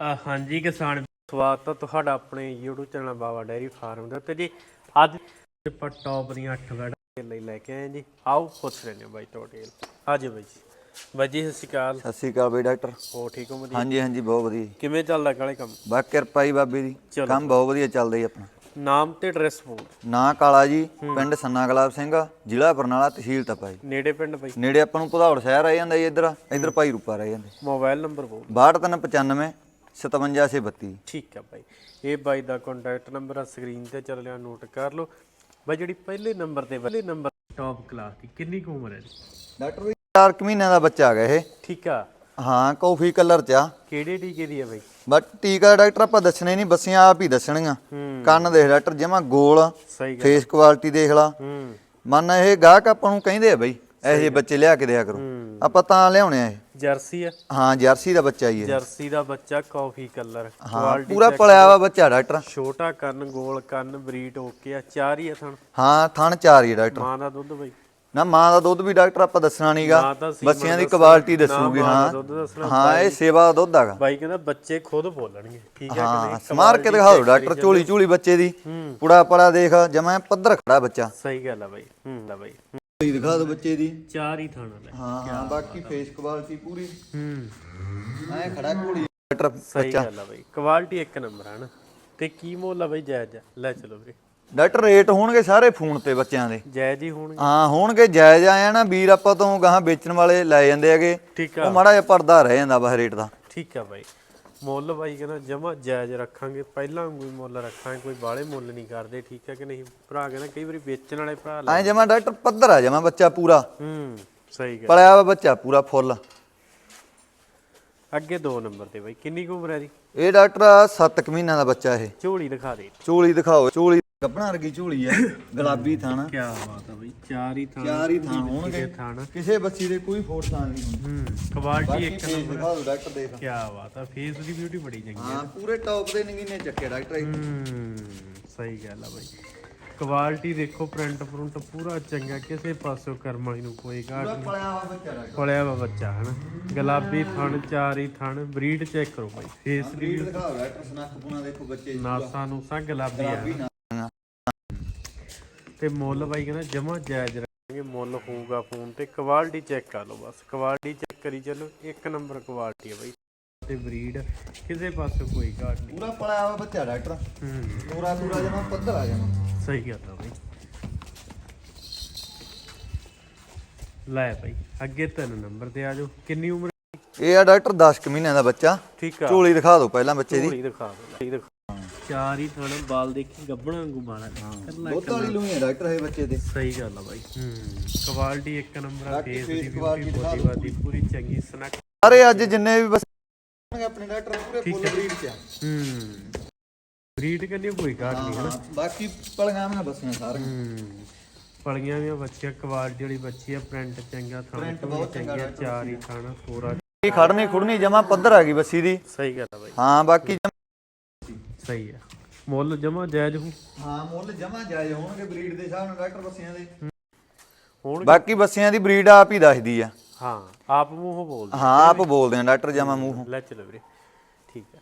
ਅ, ਹਾਂਜੀ ਕਿਸਾਨ ਵੀਰੋ, ਸਵਾਗਤ ਹੈ ਤੁਹਾਡਾ ਆਪਣੇ YouTube channel Baba dairy farm ਦੇ ਉੱਤੇ ਜੀ। ਅੱਜ ਆਪਾਂ ਟੌਪ ਦੀਆਂ 8 ਵੈੜਾਂ ਲਈ ਲੈ ਕੇ ਆਏ ਜੀ। ਆਓ ਪੁੱਛ ਲੈਣੇ ਬਾਈ ਤੁਹਾਡੇ ਬਾਈ ਜੀ। ਬਾਈ ਜੀ ਸਤਿ ਸ਼੍ਰੀ ਅਕਾਲ। ਸਤਿ ਸ਼੍ਰੀ ਅਕਾਲ ਬਈ ਡਾਕਟਰ। ਹੋ ਠੀਕ ਹੋ ਵਧੀਆ? ਹਾਂਜੀ ਹਾਂਜੀ ਬਹੁਤ ਵਧੀਆ। ਜੀ। ਕਿਵੇਂ ਚੱਲਦਾ ਕਾਲੇ ਕੰਮ? ਬਸ ਕਿਰਪਾ ਜੀ ਬਾਬੇ ਦੀ। ਚਲੋ। ਕੰਮ ਬਹੁਤ ਵਧੀਆ ਚੱਲਦਾ ਜੀ ਆਪਣਾ। ਨਾਮ ਤੇ ਐਡਰੈਸ ਬੋਲ। ਨਾਂ ਕਾਲਾ ਜੀ ਪਿੰਡ ਸੰਨਾ ਗੁਲਾਬ ਸਿੰਘ ਜ਼ਿਲ੍ਹਾ ਬਰਨਾਲਾ ਤਹਿਸੀਲ ਤਪਾ ਜੀ। ਨੇੜੇ ਪਿੰਡ ਬਾਈ? ਨੇੜੇ ਆਪਾਂ ਨੂੰ ਭਦੌੜ ਸ਼ਹਿਰ ਆ ਜਾਂਦਾ ਜੀ ਇੱਧਰ ਇੱਧਰ ਭਾਈ ਰੂਪਾ ਰਹਿ ਜਾਂਦੇ ਮੋਬਾਈਲ ਨੰਬਰ ਬੋਲ। 6295 5732 ਠੀਕ ਆ ਬਾਈ। ਇਹ ਬਾਈ ਦਾ ਕੰਟੈਕਟ ਨੰਬਰ ਆ ਸਕਰੀਨ ਤੇ ਚੱਲ ਰਿਹਾ ਨੋਟ ਕਰ ਲਓ। ਬਾਈ ਜਿਹੜੀ ਪਹਿਲੇ ਨੰਬਰ ਤੇ ਪਹਿਲੇ ਨੰਬਰ ਟੌਪ ਕਲਾਸ ਦੀ ਕਿੰਨੀ ਕੁ ਉਮਰ ਹੈ ਜੀ? ਡਾਕਟਰ ਜੀ 4 ਮਹੀਨਿਆਂ ਦਾ ਬੱਚਾ ਆ ਗਿਆ ਇਹ। ਠੀਕ ਆ। ਹਾਂ ਕਾਫੀ ਕਲਰ ਚ ਆ। ਕਿਹੜੇ ਟੀਕੇ ਦੀ ਹੈ ਬਾਈ? ਬਟ ਟੀਕਾ ਡਾਕਟਰ ਆਪਾਂ ਦੱਸਣੇ ਨਹੀਂ ਬੱਸੀਆਂ ਆਪ ਹੀ ਦੱਸਣੀਆਂ ਕੰਨ ਦੇਖ ਡਾਕਟਰ ਜਮਾ ਗੋਲ। ਸਹੀ ਗੱਲ ਫੇਸ ਕੁਆਲਿਟੀ ਦੇਖ ਲਾ। ਮੰਨ ਇਹ ਗਾਹਕ ਆਪਾਂ ਨੂੰ ਕਹਿੰਦੇ ਆ ਬਈ ਇਹੋ ਜਿਹੇ ਬੱਚੇ ਲਿਆ ਕੇ ਦਿਆ ਕਰੋ। ਆਪਾਂ ਤਾਂ ਲਿਆਉਣੇ ਆ ਇਹ। ਜਰਸੀ ਆ। ਹਾਂ ਜਰਸੀ ਦਾ ਬੱਚਾ ਹੀ ਹੈ। ਜਰਸੀ ਦਾ ਬੱਚਾ ਕਾਫੀ ਕਲਰ ਹਾਂ ਪੂਰਾ ਪਲਿਆ ਵਾ ਬੱਚਾ ਡਾਕਟਰ। ਛੋਟਾ ਕੰਨ ਗੋਲ ਕੰਨ ਬਰੀਡ ਓਕੇ ਆ। ਚਾਰ ਹੀ ਆ ਥਣ। ਹਾਂ ਥਣ ਚਾਰ ਹੀ ਆ ਡਾਕਟਰ। ਮਾਂ ਦਾ ਦੁੱਧ ਬਾਈ। ਨਾ ਮਾਂ ਦਾ ਦੁੱਧ ਵੀ ਡਾਕਟਰ ਆਪਾਂ ਦੱਸਣਾ ਨਹੀਂਗਾ ਸੀਮਨ ਬੱਚਿਆਂ ਦੀ ਦੱਸਣਾ, ਕੁਆਲਿਟੀ ਨਾ ਦੱਸੂਗੀ ਮਾਂ ਦਾ ਹਾਂ। ਦੱਸਣਾ, ਹਾਂ ਇਹ ਸੇਵਾ ਦਾ ਦੁੱਧ ਹੈਗਾ। ਬਾਈ ਕਹਿੰਦਾ ਬੱਚੇ ਖੁਦ ਬੋਲਣਗੇ ਠੀਕ ਹੈ ਕਿ ਹਾਂ ਨਹੀਂ? ਸਮਾਰ ਕੇ ਦਿਖਾ ਦਿਓ ਡਾਕਟਰ ਝੋਲੀ ਝੋਲੀ ਬੱਚੇ ਦੀ। ਪੁੜਾ ਪੜਾ ਦੇਖ ਜਮਾ ਪੱਧਰ ਖੜਾ ਬੱਚਾ। ਸਹੀ ਗੱਲ ਆ ਬਾਈ। ਹੂੰ ਲੈ ਬਾਈ। ਝੋਲੀ ਦਿਖਾ ਦਿਓ ਬੱਚੇ ਦੀ। ਚਾਰ ਹੀ ਥਾਣਾ ਲੈ। ਹਾਂ ਹਾਂ ਬਾਕੀ ਫੇਸ ਕੁਆਲਿਟੀ ਪੂਰੀ। ਹੂੰ। ਐ ਖੜਾ ਘੋੜੀ ਡਾਕਟਰ ਸਹੀ ਗੱਲ ਆ ਬਾਈ। ਕੁਆਲਿਟੀ ਇੱਕ ਨੰਬਰ ਹੈ ਨਾ। ਤੇ ਕੀ ਮੁੱਲ ਆ ਬਾਈ ਜਾਇਜ਼ ਆ? ਲੈ ਚਲੋ ਵੀਰੇ। ਡਾਕਟਰ ਰੇਟ ਹੋਣਗੇ ਸਾਰੇ ਫੋਨ ਤੇ ਬੱਚਿਆਂ ਦੇ। ਜਾਇਜ਼ ਹੀ ਹੋਣਗੇ। ਹਾਂ ਹੋਣਗੇ ਜਾਇਜ਼ ਆਇਆ ਨਾ। ਵੀਰ ਆਪਾਂ ਤੋਂ ਗਾਹਾਂ ਵੇਚਣ ਵਾਲੇ ਲੈ ਜਾਂਦੇ ਹੈਗੇ। ਠੀਕ ਉਹ ਆ ਮਾੜਾ ਜਿਹਾ ਪਰਦਾ ਰਹਿ ਜਾਂਦਾ ਬਸ ਰੇਟ ਦਾ। ਠੀਕ ਆ ਬਾਈ। ਮੁੱਲ ਬਾਈ ਕਹਿੰਦਾ ਜਮਾ ਜਾਇਜ਼ ਰੱਖਾਂਗੇ ਪਹਿਲਾਂ ਕੋਈ ਮੁੱਲ ਰੱਖਾਂਗੇ ਕੋਈ ਬਾਹਲੇ ਮੁੱਲ ਨਹੀਂ ਕਰਦੇ ਠੀਕ ਹੈ ਕਿ ਨਹੀਂ? ਭਰਾ ਕਹਿੰਦਾ ਕਈ ਵਾਰੀ ਵੇਚਣ ਵਾਲੇ ਭਰਾ ਲੈ ਐ ਜਮਾ ਡਾਕਟਰ ਪੱਧਰ ਆ ਜਮਾ ਬੱਚਾ ਪੂਰਾ। ਹੂੰ ਸਹੀ ਗੱਲ। ਪਲਿਆ ਵਾ ਬੱਚਾ ਪੂਰਾ ਫੁੱਲ। ਅੱਗੇ ਦੋ ਨੰਬਰ ਤੇ ਬਾਈ ਕਿੰਨੀ ਕੁ ਉਮਰ ਹੈ ਦੀ ਇਹ ਡਾਕਟਰ 7 ਮਹੀਨਿਆਂ ਦਾ ਬੱਚਾ ਇਹ। ਝੋਲੀ ਦਿਖਾ ਦੇ। ਝੋਲੀ ਦਿਖਾਓ ਝੋਲੀ ਗੱਬਣਾ ਵਰਗੀ ਝੋਲੀ ਹੈ ਗੁਲਾਬੀ ਥਾਣਾ ਕੀ ਬਾਤ ਆ ਬਾਈ ਚਾਰ ਹੀ ਥਾਂ ਚਾਰ ਹੀ ਥਾਂ ਹੋਣਗੇ। ਥਾਣ ਕਿਸੇ ਬੱਚੀ ਦੇ ਕੋਈ ਥਾਂ ਨਹੀਂ ਹੁੰਦੀ। ਹੂੰ ਕੁਆਲਿਟੀ ਇੱਕ ਨੰਬਰ। ਦਿਖਾ ਦਿਓ ਡਾਕਟਰ ਦੇਖ। ਕੀ ਬਾਤ ਆ ਫੇਸ ਦੀ ਬਿਊਟੀ ਬੜੀ ਚੰਗੀ ਹਾਂ ਪੂਰੇ ਟੌਪ ਦੇ ਨਗੀਨੇ ਚੱਕੇ ਡਾਕਟਰ। ਹੂੰ ਸਹੀ ਗੱਲ ਆ ਬਾਈ। ਕੁਆਲਿਟੀ ਦੇਖੋ ਪ੍ਰਿੰਟ ਪ੍ਰਿੰਟ ਪੂਰਾ ਚੰਗਾ ਕਿਸੇ ਪਾਸੋਂ ਕਰਮ ਵਾਲੀ ਨੂੰ ਕੋਈ ਘਾਟ ਨਹੀਂ। ਪਲਿਆ ਵਾ ਬੱਚਾ ਫਲਿਆ ਵਾ ਬੱਚਾ ਹਨਾ। ਗੁਲਾਬੀ ਥਣ ਚਾਰੀ ਥਣ ਬਰੀਡ ਚੈੱਕ ਕਰੋ ਬਾਈ। ਫੇਸ ਦੀ ਰੀਡ ਦਿਖਾਓ ਡਾਕਟਰ ਸਨੱਖ ਪੁਣਾ ਦੇਖੋ ਬੱਚੇ ਦੀ। ਨਾਸਾਂ ਨੂੰ ਸਾ ਗੁਲਾਬੀ ਆ ਤੇ ਮੁੱਲ ਬਾਈ ਕਹਿੰਦਾ ਜਮਾ ਜਾਇਜ਼ ਰੱਖਾਂਗੇ ਮੁੱਲ ਹੋਊਗਾ ਫੋਨ ਤੇ ਕੁਆਲਿਟੀ ਚੈੱਕ ਕਰ ਲਓ ਬਸ ਕੁਆਲਿਟੀ ਚੈੱਕ ਕਰੀ ਚੱਲੋ ਇੱਕ ਨੰਬਰ ਕੁਆਲਿਟੀ ਹੈ ਬਾਈ। ਤੇ ਬਰੀਡ ਕਿਸੇ ਪਾਸੋਂ ਕੋਈ ਘਾਟ ਨਹੀਂ। ਪੂਰਾ ਪਲਿਆ ਵਾ ਬੱਚਾ ਡਾਕਟਰ। ਹੂੰ। ਪੂਰਾ ਪੂਰਾ ਜਮਾ ਪੱਧਰ ਆ ਜਮਾ। ਸਹੀ ਗੱਲ ਆ ਬਾਈ। ਲੈ ਬਾਈ ਅੱਗੇ ਤਿੰਨ ਨੰਬਰ ਤੇ ਆ ਜਾਓ। ਕਿੰਨੀ ਉਮਰ ਇਹ ਆ ਡਾਕਟਰ 10 ਕੁ ਮਹੀਨਿਆਂ ਦਾ ਬੱਚਾ। ਠੀਕ ਆ। ਝੋਲੀ ਦਿਖਾ ਦਿਓ ਪਹਿਲਾਂ ਬੱਚੇ ਦੀ। ਝੋਲੀ ਦਿਖਾ ਦੋ ਦਿਖਾ ਚਾਰ ਹੀ ਥਣ ਬਾਲ ਦੇਖੀ ਗੱਬਣਾ ਵਾਂਗੂ ਮਾਰਾ ਕੱਲਾ ਦੁੱਧ ਵਾਲੀ ਹੈ ਡਾਕਟਰ ਇਹ ਬੱਚੇ ਦੇ। ਸਹੀ ਗੱਲ ਆ ਬਾਈ। ਹੂੰ ਕੁਆਲਿਟੀ ਇੱਕ ਨੰਬਰ ਆ ਫੇਸ ਦੀ ਬਿਊਟੀ ਬੋਡੀ ਬਾਦੀ ਪੂਰੀ ਚੰਗੀ ਸਨਕ। ਸਾਰੇ ਅੱਜ ਜਿੰਨੇ ਵੀ ਬਸ ਆਪਣੇ ਡਾਕਟਰ ਪੂਰੇ ਫੁੱਲ ਬਰੀਡ ਚ ਆ। ਹੂੰ ਬਰੀਡ ਕਰਨੀ ਕੋਈ ਘਾਟ ਨਹੀਂ ਹਨਾ। ਹਾਂ, ਬਾਕੀ ਪਲੀਆਂ ਮੈਂ ਬਸੀਆਂ ਸਾਰੀਆਂ। ਹੂੰ ਪਲੀਆਂ ਵੀ ਬੱਚੀਆਂ ਕੁਆਲਿਟੀ ਵਾਲੀ ਬੱਚੀ ਆ ਪ੍ਰਿੰਟ ਚੰਗਾ ਥਾਂ ਬਹੁਤ ਚੰਗਾ ਚਾਰ ਹੀ ਥਾਣਾ ਪੂਰਾ। ਇਹ ਖੜਨੀ ਖੁੜਨੀ ਜਮਾ ਪੱਧਰ ਆ ਗਈ ਬੱਸੀ ਦੀ। ਸਹੀ ਗੱਲ ਆ ਬਾਈ। ਹਾਂ ਬਾਕੀ ਸਹੀ ਆ ਮੁੱਲ ਜਮਾ ਜਾਇਜ਼ ਹੋ ਹਾਂ ਮੁੱਲ ਜਮਾ ਜਾਇਜ਼ ਹੋਣਗੇ ਬਰੀਡ ਦੇ ਹਿਸਾਬ ਨਾਲ ਡਾਕਟਰ ਬੱਸੀਆਂ ਦੇ। ਹੋਣ ਬਾਕੀ ਬੱਸੀਆਂ ਦੀ ਬਰੀਡ ਆਪ ਹੀ ਦੱਸਦੀ ਆ। ਹਾਂ ਆਪ ਮੂੰਹੋਂ ਬੋਲਦੇ ਹਾਂ ਆਪ ਬੋਲਦੇ ਆ ਡਾਕਟਰ ਜਮਾ ਮੂੰਹੋਂ। ਲੈ ਚਲੋ ਵੀਰੇ ਠੀਕ ਆ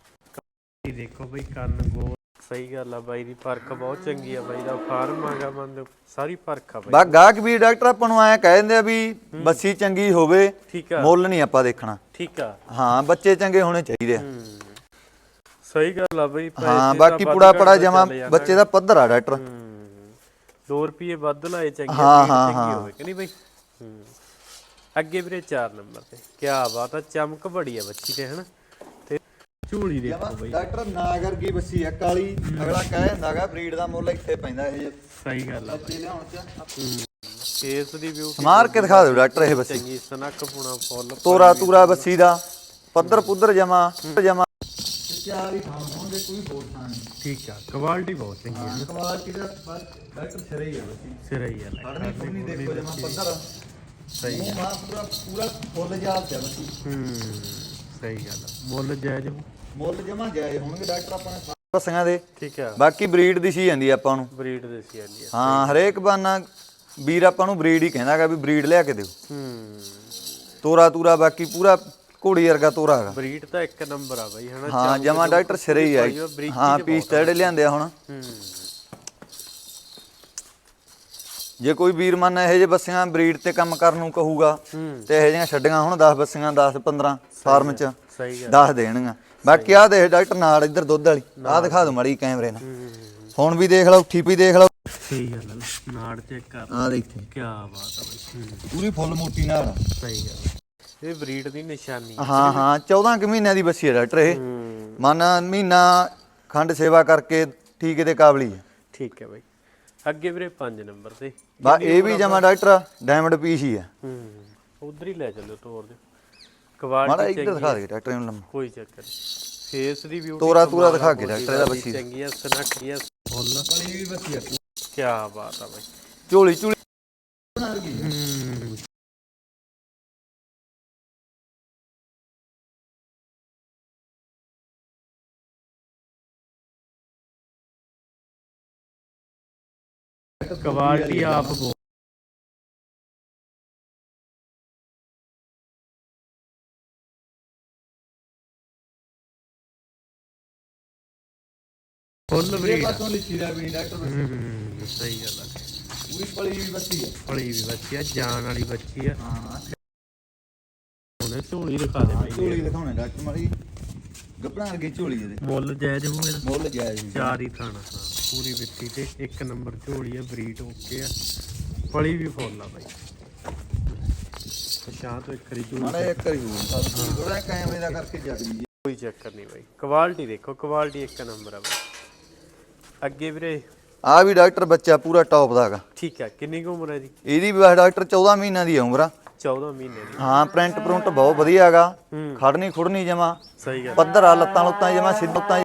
ਇਹ ਦੇਖੋ ਬਈ ਕੰਨ ਗੋਲ। ਸਹੀ ਗੱਲ ਆ ਬਾਈ ਦੀ ਪਰਖ ਬਹੁਤ ਚੰਗੀ ਆ ਬਾਈ ਦਾ ਫਾਰਮ ਆਗਾ ਬੰਦ। ਸਾਰੀ ਪਰਖ ਆ ਬਾਈ। ਬਾ ਗਾਹਕ ਵੀ ਡਾਕਟਰ ਆਪਾਂ ਨੂੰ ਐ ਕਹਿ ਦਿੰਦੇ ਆ ਵੀ ਬੱਸੀ ਚੰਗੀ ਹੋਵੇ ਠੀਕ ਆ। ਮੁੱਲ ਨਹੀਂ ਆਪਾਂ ਦੇਖਣਾ। ਠੀਕ ਆ। ਹਾਂ ਬੱਚੇ ਚੰਗੇ ਹੋਣੇ ਚਾਹੀਦੇ ਆ। ਸਹੀ ਗੱਲ ਆ ਬਈ ਪੈਸੇ ਹਾਂ ਤਾਂ ਬਾਕੀ ਵੱਧ ਪੂੜਾ ਘੱਟ ਪੜਾ ਤਾਂ ਜਮਾ ਚੱਲ ਜਾਂਦਾ। ਬੱਚੇ ਦਾ ਪੱਧਰ ਆ ਡਾਕਟਰ। ਹੂੰ 2 ਰੁਪਏ ਵੱਧ ਲਾਏ ਚੰਗੀ ਹਾਂ, ਹਾਂ, ਚੰਗੀ। ਹੋਵੇ ਕਿ ਨਹੀਂ ਬਈ? ਹੂੰ। ਅੱਗੇ ਵੀਰੇ 4 ਨੰਬਰ ਤੇ। ਕੀ ਬਾਤ ਆ ਚਮਕ ਬੜੀ ਆ ਬੱਚੀ ਤੇ ਹਨਾ? ਤੇ ਝੋਲੀ ਦੇਖੋ ਬਈ। ਡਾਕਟਰ ਨਾਗਰ ਕੀ ਬੱਸੀ ਆ ਕਾਲੀ। ਅਗਲਾ ਕਹਿ ਦਿੰਦਾਗਾ ਬਰੀਡ ਦਾ ਮੁੱਲ ਇੱਥੇ ਪੈਂਦਾ ਇਹ। ਸਹੀ ਗੱਲ ਆ ਬੱਚੇ ਲਿਆਉਣ ਚ। ਫੇਸ ਦੀ ਬਿਊਟੀ ਸਮਾਰ ਕੇ ਦਿਖਾ ਦਿਓ ਡਾਕਟਰ ਇਹ ਬੱਸੀ। ਚੰਗੀ ਸਨਕ ਪੁਣਾ ਫੁੱਲ ਤੋਰਾ ਤੂਰਾ ਬੱਸੀ ਦਾ ਪੱਧਰ ਪੁੱਧਰ ਜਮਾ ਜਮਾ। ਚਾਰ ਹੀ ਥਾਂ ਹੋਣਗੇ ਕੋਈ ਹੋਰ ਥਾਂ ਨਹੀਂ। ਠੀਕ ਆ ਕੁਆਲਿਟੀ ਬਹੁਤ ਚੰਗੀ ਆ ਕੁਆਲਿਟੀ ਦਾ ਬਸ ਡਾਕਟਰ ਸਿਰੇ ਹੀ ਆ ਬੱਸੀ ਸਿਰ ਹੀ ਆ ਲੈ ਫੜਨੀ ਫੁੜਨੀ ਦੇਖੋ ਜਮਾ ਪੱਧਰ। ਸਹੀ ਮੂੰਹ ਮਾਂ ਪੂਰਾ ਪੂਰਾ ਫੁੱਲ ਜਾਲ ਤੇ ਬੱਸੀ ਹੂੰ ਸਹੀ ਗੱਲ ਆ। ਮੁੱਲ ਜਾਇਜ਼ ਹੋ। ਮੁੱਲ ਜਮਾ ਜਾਏ ਹੋਣਗੇ ਡਾਕਟਰ ਆਪਾਂ ਨੇ ਬੱਸੀਆਂ ਦੇ। ਠੀਕ ਆ। ਬਾਕੀ ਬਰੀਡ ਦੀ ਸੀ ਜਾਂਦੀ ਆ ਆਪਾਂ ਨੂੰ। ਬਰੀਡ ਦੇ ਸੀ ਆਲੀ ਆ। ਹਾਂ ਹਰੇਕ ਬਾਨਾ ਵੀਰ ਆਪਾਂ ਨੂੰ ਬਰੀਡ ਹੀ ਕਹਿੰਦਾਗਾ ਵੀ ਬਰੀਡ ਲਿਆ ਕੇ ਦਿਓ। ਹੂੰ। ਤੋਰਾ ਤੂਰਾ ਬਾਕੀ ਪੂਰਾ ਘੋੜੀ ਵਰਗਾ ਤੋਰਾ ਹੈਗਾ। ਬਰੀਡ ਤਾਂ ਇੱਕ ਨੰਬਰ ਆ ਬਾਈ ਹਨਾ? ਹਾਂ ਜਮਾ ਡਾਕਟਰ ਸਿਰੇ ਹੀ ਆ ਹਾਂ ਪੀਸ ਤੜੇ ਲਿਆਂਦੇ ਆ ਹੁਣ। ਜੇ ਕੋਈ ਵੀਰ ਮਨ ਇਹੋ ਜਿਹੇ ਬੱਸੀਆਂ ਬਰੀਡ ਤੇ ਕੰਮ ਕਰਨ ਨੂੰ ਕਹੂਗਾ ਤੇ ਇਹੋ ਜਿਹੀਆਂ ਛੱਡੀਆਂ ਹੁਣ 10 ਬੱਸੀਆਂ 10 15 ਫਾਰਮ ਚ ਸਹੀ ਗੱਲ। 10 ਦੇਣਗੀਆਂ। ਬਾਕੀ ਆ ਦੇਖ ਡਾਕਟਰ ਨਾਲ ਇੱਧਰ ਦੁੱਧ ਵਾਲੀ ਆ ਦਿਖਾ ਦੋ ਮੜੀ ਕੈਮਰੇ ਨਾਲ। ਹੁਣ ਵੀ ਦੇਖ ਲਓ ਵੀ ਦੇਖ ਲਓ। ਸਹੀ ਗੱਲ ਨਾੜ ਚੈੱਕ ਕਰ ਆ ਦੇਖੀ। ਕੀ ਬਾਤ ਆ ਬਾਈ। ਪੂਰੀ ਫੁੱਲ ਮੋਟੀ ਨਾਲ। ਸਹੀ ਗੱਲ। ਇਹ ਬਰੀਡ ਦੀ ਨਿਸ਼ਾਨੀ ਆ। ਹਾਂ ਹਾਂ 14 ਕੁ ਮਹੀਨਿਆਂ ਦੀ ਬੱਸੀ ਹੈ ਡਾਕਟਰ ਇਹ। ਹੂੰ। ਮਨ ਮਹੀਨਾ ਖੰਡ ਸੇਵਾ ਕਰਕੇ ਟੀਕੇ ਦੇ ਕਾਬਲੀ ਹੈ ਠੀਕ ਹੈ ਬਾਈ। ਅੱਗੇ ਵੀਰੇ 5 ਨੰਬਰ ਤੇ। ਬਾ ਇਹ ਵੀ ਜਮਾ ਡਾਕਟਰ ਡਾਇਮੰਡ ਪੀਸ ਹੀ ਹੈ। ਹੂੰ ਉਧਰ ਹੀ ਲੈ ਚੱਲੋ ਤੋਰ ਦੇ ਮਾੜਾ ਕੁਆਲਿਟੀ ਇੱਧਰ ਦਿਖਾ ਦੇ ਡਾਕਟਰ ਨੂੰ ਲੰਮਾ ਕੋਈ ਚੱਕਰ ਫੇਸ ਦੀ ਬਿਊਟੀ ਤੋਰਾ ਤੂਰਾ ਦਿਖਾ ਕੇ ਡਾਕਟਰ ਇਹਦਾ ਬੱਚੀ ਚੰਗੀ ਆ ਸਨੱਖੀ ਆ। ਫੁੱਲ ਬੜੀ ਵੀ ਬੱਸੀ ਹੈ ਕੀ ਬਾਤ ਆ ਬਾਈ। ਝੋਲੀ ਝੋਲੀ ਹੂੰ। ਕੁਆਲਿਟੀ ਆਪ ਬੋ ਫੁੱਲ ਬਰੀਡ ਪਾਸੋਂ ਲਿਖੀ ਦਾ ਵੀ ਡਾਕਟਰ ਹੂੰ ਸਹੀ ਗੱਲ ਆ। ਪੂਰੀ ਪਲੀ ਵੀ ਬੱਸੀ ਹੈ ਫੜੀ ਵੀ ਬੱਚੀ ਆ ਜਾਨ ਵਾਲੀ ਬੱਚੀ ਆ। ਹਾਂ ਹਾਂ। ਉਹਨੇ ਝੋਲੀ ਦਿਖਾ ਦੇ ਝੋਲੀ ਦਿਖਾਉਣੇ ਡਾਕਟਰ ਮਾਰੀ ਗੱਪਣਾ ਵਰਗੀ ਝੋਲੀ ਇਹਦੇ। ਮੁੱਲ ਜਾਇਜ਼ ਹੋਵੇ ਮੁੱਲ ਜਾਇਜ਼। ਚਾਰ ਹੀ ਥਾਣਾ। ਪੂਰੀ ਵਿੱਤੀ ਤੇ ਇੱਕ ਨੰਬਰ ਝੋਲੀ ਆ ਬਰੀਡ ਓਕੇ ਆ। ਫਲੀ ਵੀ ਫੁੱਲ ਆ ਬਾਈ। ਪਛਾਣ ਤੋਂ ਇੱਕ ਖਰੀ ਝੋਲੀ ਇੱਕ ਹੋਰ ਥੋੜਾ ਕੈਮਰੇ ਦਾ ਕਰਕੇ ਜੱਗ ਜੀ। ਕੋਈ ਚੱਕਰ ਨਹੀਂ ਬਾਈ। ਕੁਆਲਿਟੀ ਦੇਖੋ ਕੁਆਲਿਟੀ ਇੱਕ ਨੰਬਰ ਆ ਬਾਈ। ਅੱਗੇ ਵੀਰੇ ਆ ਵੀ ਡਾਕਟਰ ਬੱਚਾ ਪੂਰਾ ਟੌਪ ਦਾ ਹੈਗਾ। ਠੀਕ ਆ ਕਿੰਨੀ ਕੁ ਉਮਰ ਹੈ ਜੀ ਇਹਦੀ ਵੀ ਬਸ ਡਾਕਟਰ 14 ਮਹੀਨਿਆਂ ਦੀ ਉਮਰ ਆ। 14 ਮਹੀਨੇ ਦੀ। ਹਾਂ ਪ੍ਰਿੰਟ ਪ੍ਰਿੰਟ ਬਹੁਤ ਵਧੀਆ ਹੈਗਾ। ਹੂੰ। ਖੜਨੀ ਖੁੜਨੀ ਜਮਾ। ਸਹੀ ਗੱਲ ਪੱਧਰ ਆ ਲੱਤਾਂ ਲੁੱਤਾਂ ਜਮਾ ਸਿੱਧਾ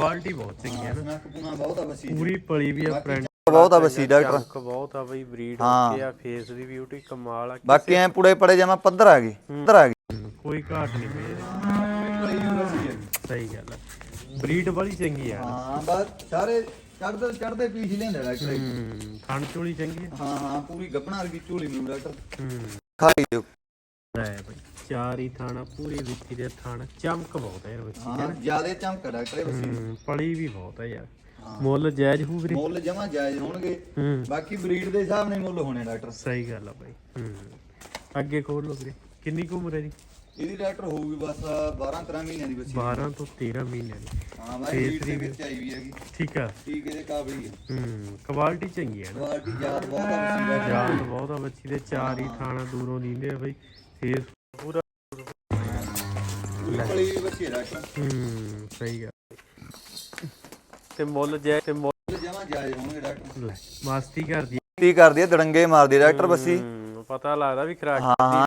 ਕੁਆਲਿਟੀ ਬਹੁਤ ਚੰਗੀ ਹੈ ਨਾ ਬਹੁਤ ਆ ਵਸੀ ਪੂਰੀ ਪਲੀ ਵੀ ਆ ਫਰੈਂਡ ਬਹੁਤ ਆ ਵਸੀ ਡਾਕਟਰ। ਚਮਕ ਬਹੁਤ ਆ ਬਈ ਬਰੀਡ ਹਾਂ। ਓਕੇ ਆ ਫੇਸ ਦੀ ਬਿਊਟੀ ਕਮਾਲ ਆ। ਬਾਕੀ ਐ ਪੁੜੇ ਪੜੇ ਜਮਾ ਪੱਧਰ ਆ ਗਈ ਪੱਧਰ ਆ ਗਈ ਕੋਈ ਘਾਟ ਨਹੀਂ ਪਈ ਇਹਦੇ। ਸਹੀ ਗੱਲ ਆ। ਬਰੀਡ ਬੜੀ ਚੰਗੀ ਆ। ਹਾਂ ਬਸ ਸਾਰੇ ਚੜਦੇ ਚੜਦੇ ਪੀਸ ਹੀ ਲੈਂਦੇ ਡਾਕਟਰ ਹਮ, ਥਣ ਚੋਲੀ ਚੰਗੀ ਆ। ਹਾਂ ਹਾਂ ਪੂਰੀ ਗੱਪਣਾ ਵਰਗੀ ਝੋਲੀ ਨੂੰ ਡਾਕਟਰ। ਖਾਈ ਦਿਓ। ਲੈ ਬਈ ਚਾਰ ਹੀ ਥਾਣਾ ਪੂਰੀ ਵਿੱਚੀ ਦੇ ਥਾਣ ਚਮਕ ਬਹੁਤ ਹੈ ਇਹਦੇ ਵਿੱਚ ਹਾਂ ਜਿਆਦੇ ਚਮਕ ਡਾਕਟਰ ਵਸੀ ਪਲੀ ਵੀ ਬਹੁਤ ਹੈ ਯਾਰ। ਮੁੱਲ ਜਾਇਜ਼ ਹੋ ਵੀਰੇ? ਮੁੱਲ ਜਮਾ ਜਾਇਜ਼ ਹੋਣਗੇ। ਹੂੰ। ਬਾਕੀ ਬਰੀਡ ਦੇ ਹਿਸਾਬ ਨਾਲ ਹੀ ਮੁੱਲ ਹੋਣੇ ਡਾਕਟਰ। ਸਹੀ ਗੱਲ ਆ ਬਾਈ ਅੱਗੇ ਖੋਲ ਲਓ ਵੀਰੇ ਕਿੰਨੀ ਕੁ ਉਮਰ ਹੈ ਜੀ ਇਹਦੀ ਡਾਕਟਰ ਹੋਊਗੀ ਬਸ 12 13 ਮਹੀਨਿਆਂ ਦੀ ਬੱਚੀ 12 ਤੋਂ 13 ਮਹੀਨਿਆਂ ਦੀ। ਹਾਂ ਮੈਂ ਬਰੀਡ ਦੇ ਵਿੱਚ ਆਈ ਵੀ ਹੈਗੀ। ਠੀਕ ਆ। ਟੀਕੇ ਦੇ ਕਾਬਲੀ ਹੈ ਹਮ ਕੁਆਲਿਟੀ ਚੰਗੀ ਹੈ ਨਾ। ਕੁਆਲਿਟੀ ਯਾਦ ਬਹੁਤ ਆ ਬੱਚੀ ਦਾ। ਜਾਨ ਬਹੁਤ ਆ ਬੱਚੀ ਦੇ ਚਾਰ ਹੀ ਥਾਣਾ ਦੂਰੋਂ ਦੀਂਦੇ ਆ ਬਈ। ਫੇਸ ਪੂਰਾ ਪੂਰੀ ਪਲੀ ਵੀ ਬੱਚੀ ਹੈ। ਡਾਕਟਰ ਹੂੰ ਸਹੀ ਗੱਲ। ਤੇ ਮੁੱਲ ਜੈ ਤੇ ਮੁੱਲ ਜਮਾ ਜਾਇਜ਼ ਹੋਣਗੇ ਡਾਕਟਰ। ਲੈ ਮਸਤੀ ਕਰਦੀ ਕੀ ਕਰਦੀ ਹੈ ਦੜੰਗੇ ਮਾਰਦੀ ਹੈ ਡਾਕਟਰ ਬੱਸੀ। ਹੂੰ ਪਤਾ ਲੱਗਦਾ ਵੀ ਖਰਾਕ ਹਾਂ।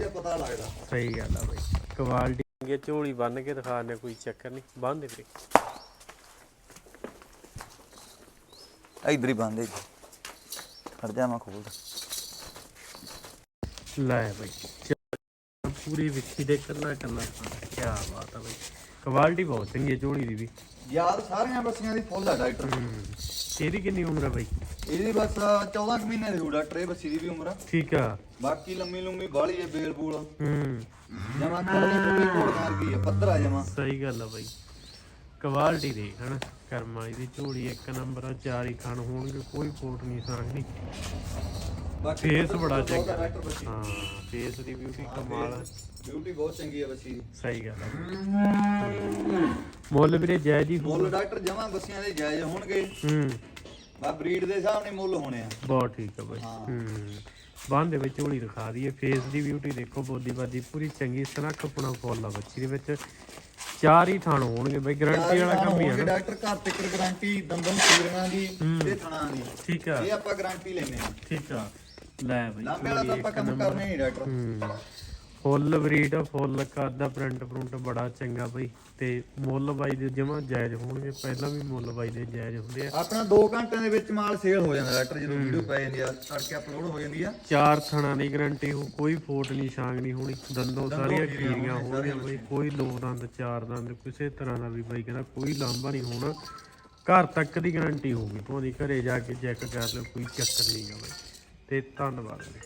ਇਹ ਪਤਾ ਲੱਗਦਾ। ਸਹੀ ਗੱਲ ਆ ਬਈ ਕੁਆਲਿਟੀ। ਚੰਗੀ ਝੋਲੀ ਬੰਨ ਕੇ ਦਿਖਾਣੇ ਕੋਈ ਚੱਕਰ ਨਹੀਂ ਬੰਨ ਦੇ ਵੀਰੇ ਇਧਰ ਹੀ ਬੰਦੇ ਖੜ ਜਾ ਮੈਂ ਖੋਲਦਾ। ਲੈ ਬਈ। ਚੱਲ ਪੂਰੀ ਵਿੱਚੀ ਦੇ ਕੱਲਾ ਕੱਲਾ ਕੀ ਬਾਤ ਆ ਬਈ। ਕੁਆਲਿਟੀ ਬਹੁਤ ਚੰਗੀ ਹੈ ਝੋਲੀ ਦੀ ਵੀ। ਯਾਦ ਸਾਰੀਆਂ ਬੱਸੀਆਂ ਦੀ ਫੁੱਲ ਆ ਡਾਕਟਰ। ਇਹਦੀ ਕਿੰਨੀ ਉਮਰ ਹੈ ਬਈ? ਇਹਦੀ ਬਸ 14 ਕੁ ਮਹੀਨੇ ਦੀ ਹੋ ਡਾਕਟਰ ਇਹ ਬੱਸੀ ਦੀ ਵੀ ਉਮਰ ਆ। ਠੀਕ ਆ। ਬਾਕੀ ਲੰਮੀ ਲੰਮੀ ਬਾਲੀ ਹੈ ਬੇਲ ਬੂਲ। ਹੂੰ। ਜਮਾ ਕਰਨੀ ਪੂਰੀ ਘੋੜ ਮਾਰ ਗਈ ਹੈ ਪੱਧਰ ਆ ਜਮਾ। ਸਹੀ ਗੱਲ ਆ ਬਾਈ। ਕੁਆਲਿਟੀ ਦੇਖ ਹਨਾ ਕਰਮ ਵਾਲੀ ਦੀ ਝੋਲੀ ਇੱਕ ਨੰਬਰ ਆ ਚਾਰ ਹੀ ਖਾਣ ਹੋਣਗੇ ਕੋਈ ਕੋਟ ਨਹੀਂ ਸਾਂਗਣੀ ਫੇਸ ਬੜਾ ਚੰਗਾ ਹਾਂ ਫੇਸ ਦੀ ਬਿਊਟੀ ਕਮਾਲ ਬਿਊਟੀ ਬਹੁਤ ਚੰਗੀ ਹੈ ਦੀ ਸਹੀ ਗੱਲ ਆ ਮੁੱਲ ਵੀਰੇ ਜਾਇਜ਼ ਹੀ ਮੁੱਲ ਡਾਕਟਰ ਜਮਾ ਬੱਸੀਆਂ ਦੇ ਜਾਇਜ਼ ਹੋਣਗੇ। ਹੂੰ। ਬਾ ਬਰੀਡ ਦੇ ਹਿਸਾਬ ਨਾਲ ਮੁੱਲ ਹੋਣੇ ਆ। ਬਹੁਤ ਠੀਕ ਆ ਬਾਈ। ਹੂੰ। ਬੰਦ ਦੇ ਵਿੱਚ ਝੋਲੀ ਦਿਖਾ ਦਈਏ। ਫੇਸ ਦੀ ਬਿਊਟੀ ਦੇਖੋ ਬੋਦੀ ਬਾਦੀ ਪੂਰੀ ਚੰਗੀ ਸਨੱਖ ਆਪਣਾ ਫੁੱਲ ਆ ਬੱਚੀ ਦੇ ਵਿੱਚ। ਚਾਰ ਹੀ ਥਾਣ ਹੋਣਗੇ ਬਈ। ਗਾਰੰਟੀ ਵਾਲਾ ਕੰਮ ਹੀ ਆ ਨਾ। ਡਾਕਟਰ ਘਰ ਤੱਕ ਗਾਰੰਟੀ ਦੰਦਨ ਸੀਰਾਂ ਦੀ ਤੇ ਥਣਾ ਦੀ। ਠੀਕ ਆ। ਇਹ ਆਪਾਂ ਗਾਰੰਟੀ ਲੈਨੇ ਆ ਠੀਕ ਆ। ਲੈ ਬਈ ਲਾਂਬੇ ਵਾਲਾ ਤਾਂ ਆਪਾਂ ਕੰਮ ਕਰਨੇ ਨਹੀਂ ਡਾਕਟਰ ਹੂੰ। ਫੁੱਲ ਬਰੀਡ ਫੁੱਲ ਕਰਦਾ ਪ੍ਰਿੰਟ ਪ੍ਰਿੰਟ ਬੜਾ ਚੰਗਾ ਬਈ। ਤੇ ਮੁੱਲ ਬਾਈ ਦੇ ਜਮਾ ਜਾਇਜ਼ ਹੋਣਗੇ ਪਹਿਲਾਂ ਵੀ ਮੁੱਲ ਬਾਈ ਦੇ ਜਾਇਜ਼ ਹੁੰਦੇ ਆ। ਆਪਣਾ 2 ਘੰਟਿਆਂ ਦੇ ਵਿੱਚ ਮਾਲ ਸੇਲ ਹੋ ਜਾਂਦਾ ਡਾਕਟਰ ਜਦੋਂ ਵੀਡੀਓ ਪੈ ਜਾਂਦੀ ਆ ਤੜਕੇ ਅਪਲੋਡ ਹੋ ਜਾਂਦੀ ਆ। ਚਾਰ ਥਣਾ ਦੀ ਗਾਰੰਟੀ ਹੋ ਕੋਈ ਫੋਟ ਨਹੀਂ ਛਾਂਗ ਨਹੀਂ ਹੋਣੀ। ਦੰਦੋਂ ਸਾਰੀਆਂ ਕੀੜੀਆਂ ਹੋਣਗੀਆਂ ਬਈ ਕੋਈ ਦੋ ਦੰਦ ਚਾਰ ਦੰਦ ਕਿਸੇ ਤਰ੍ਹਾਂ ਦਾ ਵੀ ਬਾਈ ਕਹਿੰਦਾ ਕੋਈ ਲਾਂਭਾ ਨਹੀਂ ਹੋਣਾ। ਘਰ ਤੱਕ ਦੀ ਗਾਰੰਟੀ ਹੋਊਗੀ ਭਾਵੇਂ ਘਰੇ ਜਾ ਕੇ ਚੈੱਕ ਕਰ ਲਿਓ ਕੋਈ ਚੱਕਰ ਨਹੀਂਗਾ ਬਈ। ਤੇ ਧੰਨਵਾਦ। ਬਈ